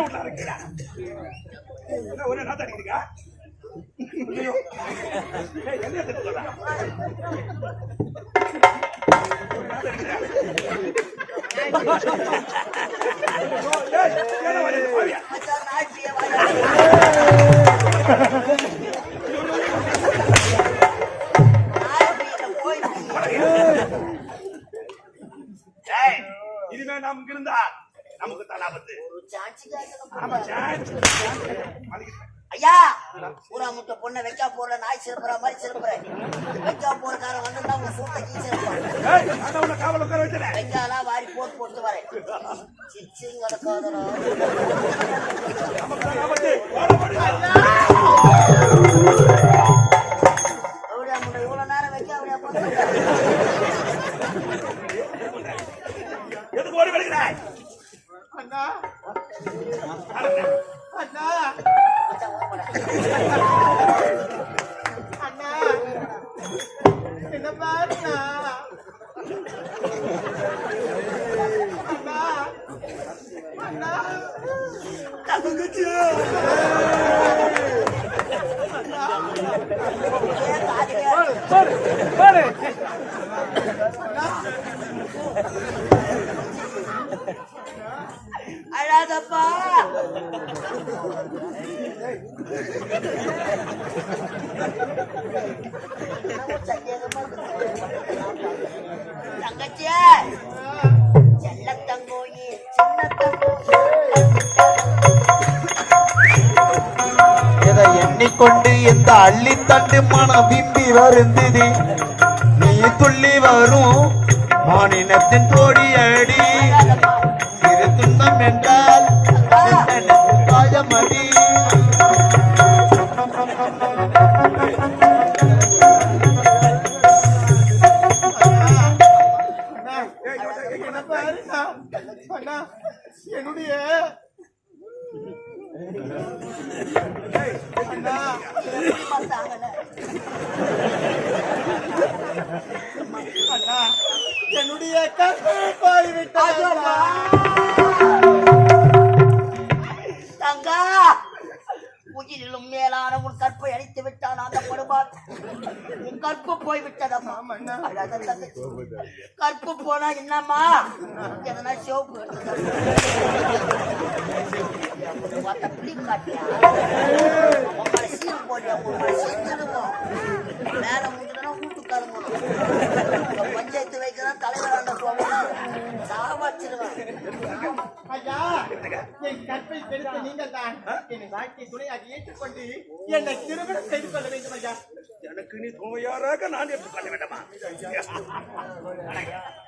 உள்ள விட்டா இருக்கா ஒரே நாத்தா அடிக்கிறீங்க ஐயோ ஏய், என்ன ஐயா பூரா முட்டை பொண்ணை வைக்கா போற நாய் சிறப்புற மாதிரி சிறப்புறேன் வைக்கா போறக்காரன் வந்து உங்க சூட்டை வச்சிடறேன் வெங்காலாம் வாரி போட்டு போட்டு வரேன். சிச்சுங்க கிடக்காதடா. அண்ணா அண்ணா அழாதப்பா தங்கச்சியே இதை எண்ணிக்கொண்டு இந்த அள்ளித்தண்டு மனம் விம்பி வருந்தது? நீ துள்ளி வரும் மாநிலத்தின் தோடி அடி சிறு துன்பம் என்றார் என்னுடைய கற்பை போய்விட்டது அண்ணா. தங்கா! உயிரிலும் மேலான உன் கற்பை அழித்து விட்டான் அந்த படுபார் உன் கற்பு போய் விட்டதம்மா ஆமாண்ணா. அழாத தங்கச்சி கற்பு போனா என்னம்மா? எதனா சிவப்பு. பார்த்தா புளி காட்டியா உங்களை சீல் போட்டியா உங்களை செஞ்சிருவோம் மேல முடிஞ்சதுன்னா வீட்டுக்காரங்க பஞ்சாயத்து வைக்கிறதா தலைவர் அந்த போகணும் சாவச்சிருவேன் ஐயா என் கற்பை கெடுத்த நீங்கள் தான் என்னை வாழ்க்கை துணையாக ஏற்றுக்கொண்டு என்னை திருமணம் செய்து கொள்ள வேண்டும் ஐயா எனக்கு நீ துணையாராக நான் எப்படி பண்ண வேண்டாமா.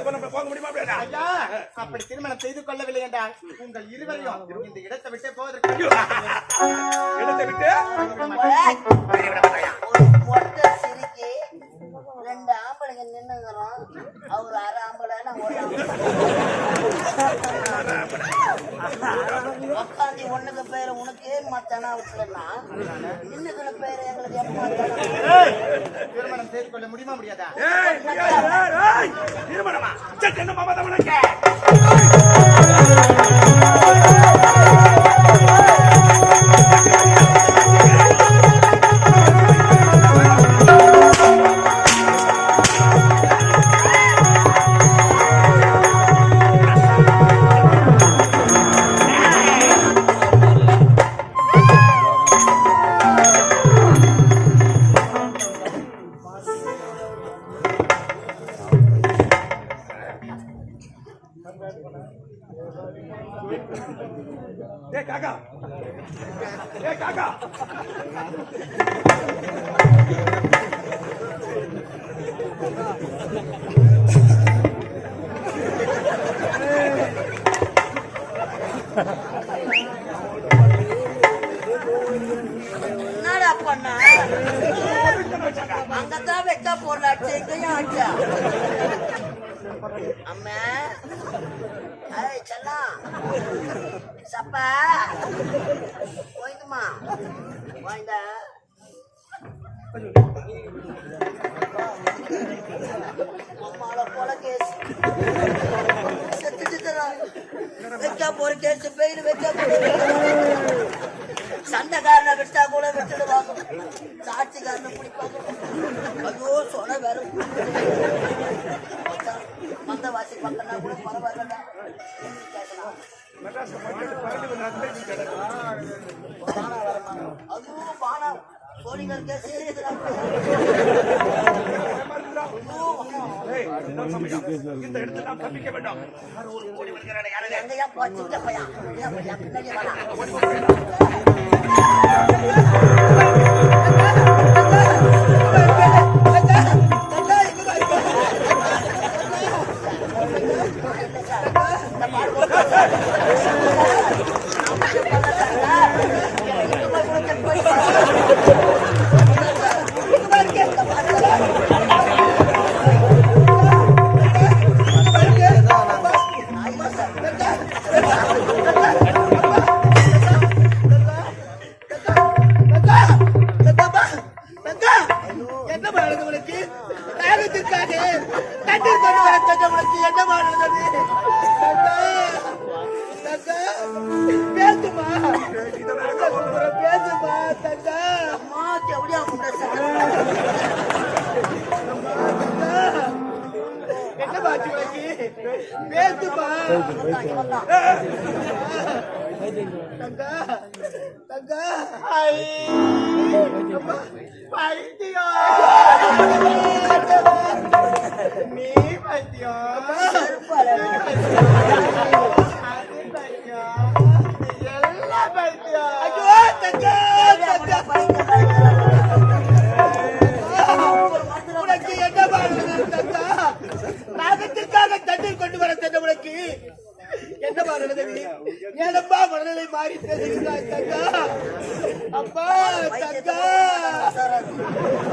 கொள்ள போக முடியுமா அப்படியா ஐயா அப்படி திருமணம் செய்து கொள்ளவில்லை என்றால் உங்கள் இருவரையும் இந்த இடத்தை விட்டு போவதற்கு இடத்தை விட்டு? விட்டுலன்னா நின்னுக்குள்ள பேரு? எங்களுக்கு திருமணம் செய்து கொள்ள முடியுமா முடியாதா? அம்மால போல கேஸ் பெயில் வைக்க சண்டைக்காரனை விட்டா கூட விட்டுடுவாங்க சாட்சிக்காரனை பிடிப்பாங்க ஐயோ சொன்ன வேற மந்த வாசி பக்கம்னா கூட பரவாயில்லடா அதுவும் பானா சோழிங்கர் கேஸ் ஏய் இதுதான் சமயம் இந்த இடத்துல நாம் தப்பிக்க வேண்டும் யாரோ ஒரு ஓடி வருகிறானே யாரே எங்கயா போச்சு பையா பின்னாடி வரா தாகத்திற்காக தண்ணீர் கொண்டு வர சொன்ன உனக்கு என்ன பண்ணுறது தங்கா பேசுமா? பேசுமா? தங்கா அம்மா எப்படியா உனக்கு? பேசுமா? தங்கா நீ உனக்கு என்ன நாகத்திற்காக தண்ணீர் கொண்டு வர சென்ற உனக்கு என்ன பண்ணுறது ஏனப்பா மனநிலை மாறி பேசுகிறாய் தங்கா அப்பா தங்கா.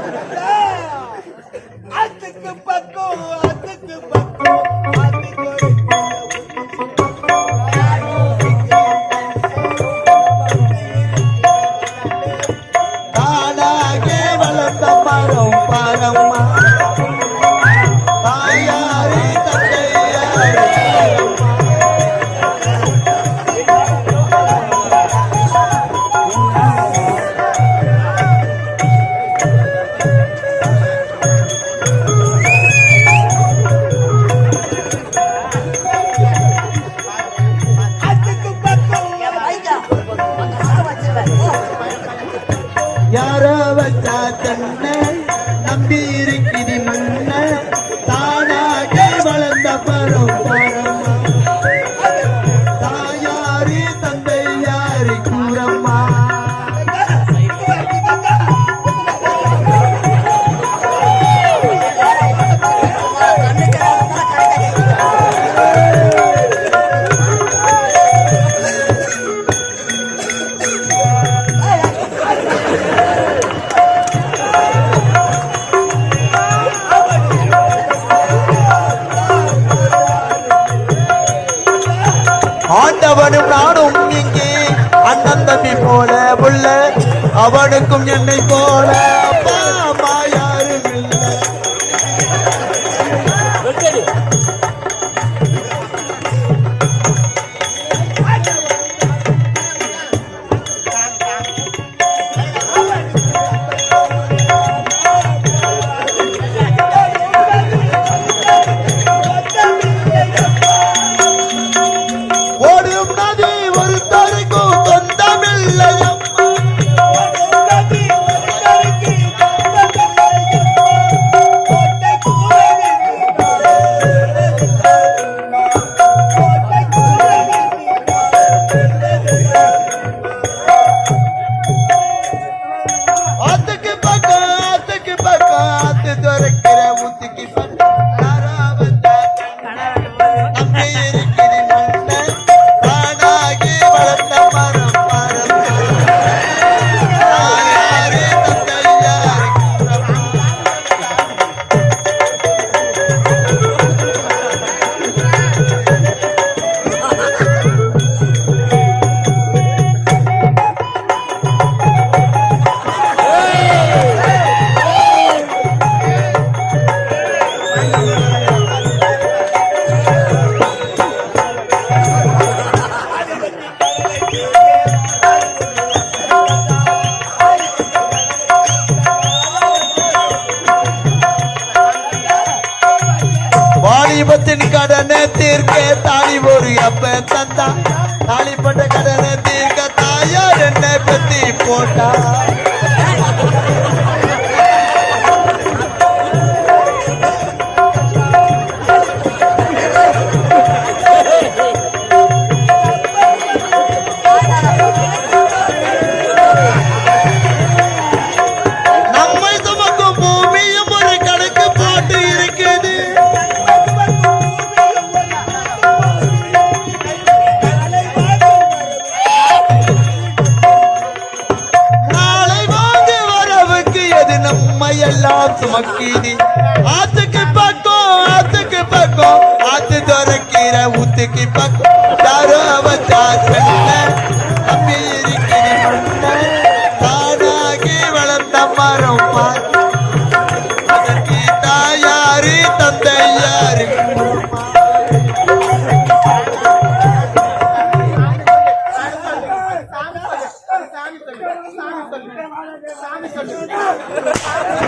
ஆண்டவனும் நானும் இங்கே. அண்ணன் தம்பி போல உள்ள அவனுக்கும் என்னை போல. அப்பா. தாலிபத்தின் கடனை தீர்க்க தாலி ஒரு அப்ப தந்தா தாலிப்பட்ட கடனை தீர்க்க தாயார் என்னை பத்தி போட்டா ஆத்து சுமக்கிது ஆத்துக்கு பக்கம் ஆத்துக்கு பக்கம். ஆத்து துறக்கிற ஊத்துக்கு பக்கம். யாரோ வச்சா தானாகி வளர்ந்த மரம் அதற்கு தாயாரு தந்தையாரு. சாமி சொல்லு சாமி சொல்லு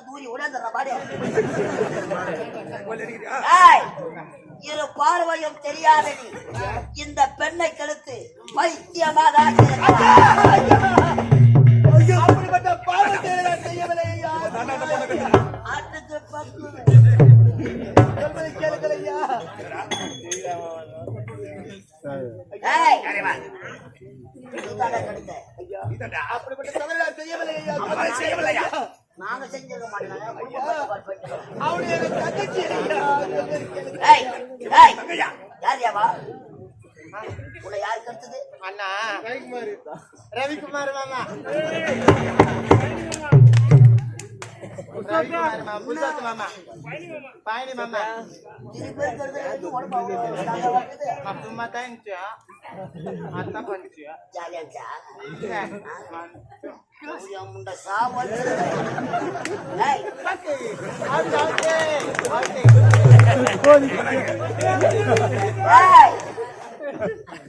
தூரி உடந்துடுற பாடி. கோல் அடிக்கிறியா? ஏய், இரு பார்வையும் தெரியாத நீ. இந்த பெண்ணை கெடுத்து பைத்தியமாக அப்படிப்பட்ட பாவத்தை நான் செய்யவில்லை ஐயா. ஆட்டுக்கு கேளுங்கள் ஐயா. அப்படிப்பட்ட தவறை நான் செய்யவில்லை ஐயா? நாங்க செஞ்சிருக்க மாட்டோம். அவனுடைய தங்கச்சி? யார் யாவா உன்னை யாரு கெடுத்தது அண்ணா. ரவிக்குமார் மாமா. ரவிக்குமார் மாமா புதுசாத்து மாமா. பாயனி மாமா. சும்மா தான் இருந்துச்சு அதான் பண்ணிச்சு ஜாலியா உன் முண்டை சாவல். ஏய்,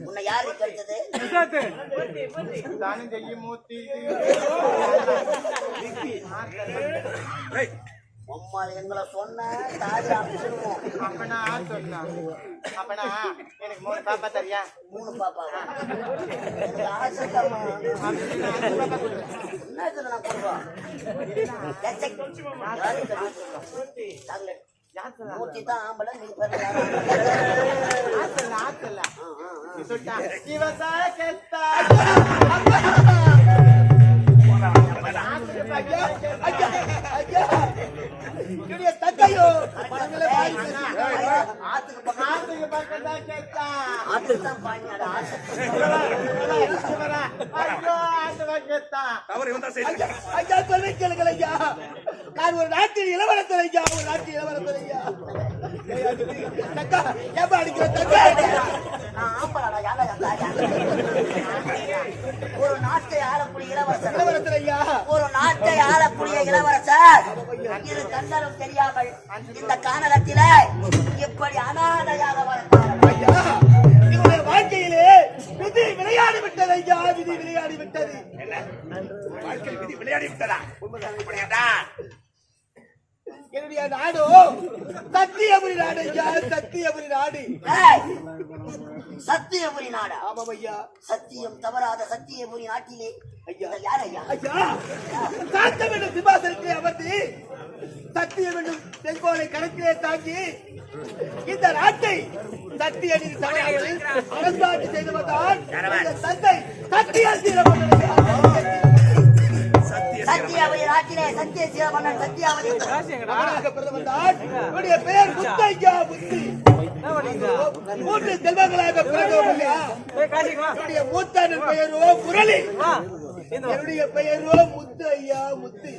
உன்னை யாரு கழிச்சது தானும் செய்யும் மூர்த்தி ஏய், அம்மா எங்களை சொன்ன தாடி அமிச்சிருவோம் அப்பனா சொன்னா அப்பனா எனக்கு மூணு பாப்பா தரியா? மூணு பாப்பாவா? எனக்கு ஆசை பாப்பா. என்ன நான் கழிச்சது? சாக்லேட். மூர்த்தி தான் ஆம்பளை நீ சொல்லிட்டா. ஆத்துக்கு பக்கம். ஆத்துக்கு தான்? ஐயோ, ஆத்துக்கு கெத்தா. தவறு இவன் தான் ஐயா நான் ஒரு நாட்டில் இளவரசர் ஐயா ஒரு நாட்டில் இளவரசர் ஐயா ஏப்பா அடிக்கிற தக்கா? ஒரு நாட்டை ஆளக்கூடிய இளவரசர் இளவரசர் ஐயா ஒரு நாட்டை ஆளக்கூடிய இளவரசர் இது கண்ணரும் தெரியாமல் இந்த கானகத்திலே இப்படி அனாதையாக வளர்ந்தார் ஐயா இவருடைய வாழ்க்கையிலே விதி விளையாடி விட்டது ஐயா விதி விளையாடி விட்டது வாழ்க்கை விதி விளையாடி விட்டதா என்னுடைய நாடு? சத்தியபுரி நாடு ஐயா சத்தியபுரி நாடு. சத்தியபுரி நாடு? ஆமாம் ஐயா. சத்தியம் தவறாத சத்தியபுரி நாட்டிலே. ஐயா. யார் ஐயா? ஐயா சாத்தம் என்னும் சிம்மாசனத்தை அமர்த்தி சத்தியம் என்னும் செங்கோலை கணக்கிலே தாங்கி இந்த நாட்டை சத்திய நீதி தலைவர்கள் அரசாட்சி செய்து வந்தால் இந்த தந்தை சத்திய சத்திய சத்தியாவதி நாட்டிலே சத்திய சத்தியாவதி பெயர் முத்தையா முத்தி மூன்று செல்வங்களாக. என்னுடைய மூத்தனன் பெயரோ முரளி. என்னுடைய பெயரோ முத்து ஐயா முத்து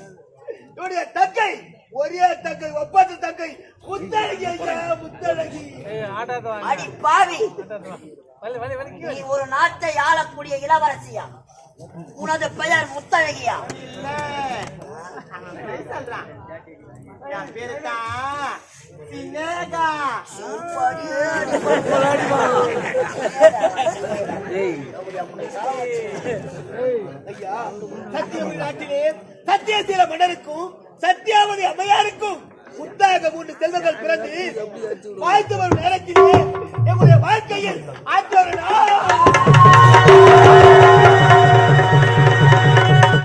என்னுடைய தங்கை ஒரே தங்கை ஒப்பந்த தங்கை முத்தழகி. ஐயா முத்தழகி அடி பாவி. நீ ஒரு நாட்டை ஆளக்கூடிய இளவரசியா? உனது பெயர் முத்தழகியா சத்தியசீல மன்னருக்கும் சத்தியாவதி அம்மையாருக்கும் முத்தாக மூன்று செல்வங்கள் பிறந்து வாழ்த்து வரும் நேரத்திலே எங்களுடைய வாழ்க்கையில் அந்த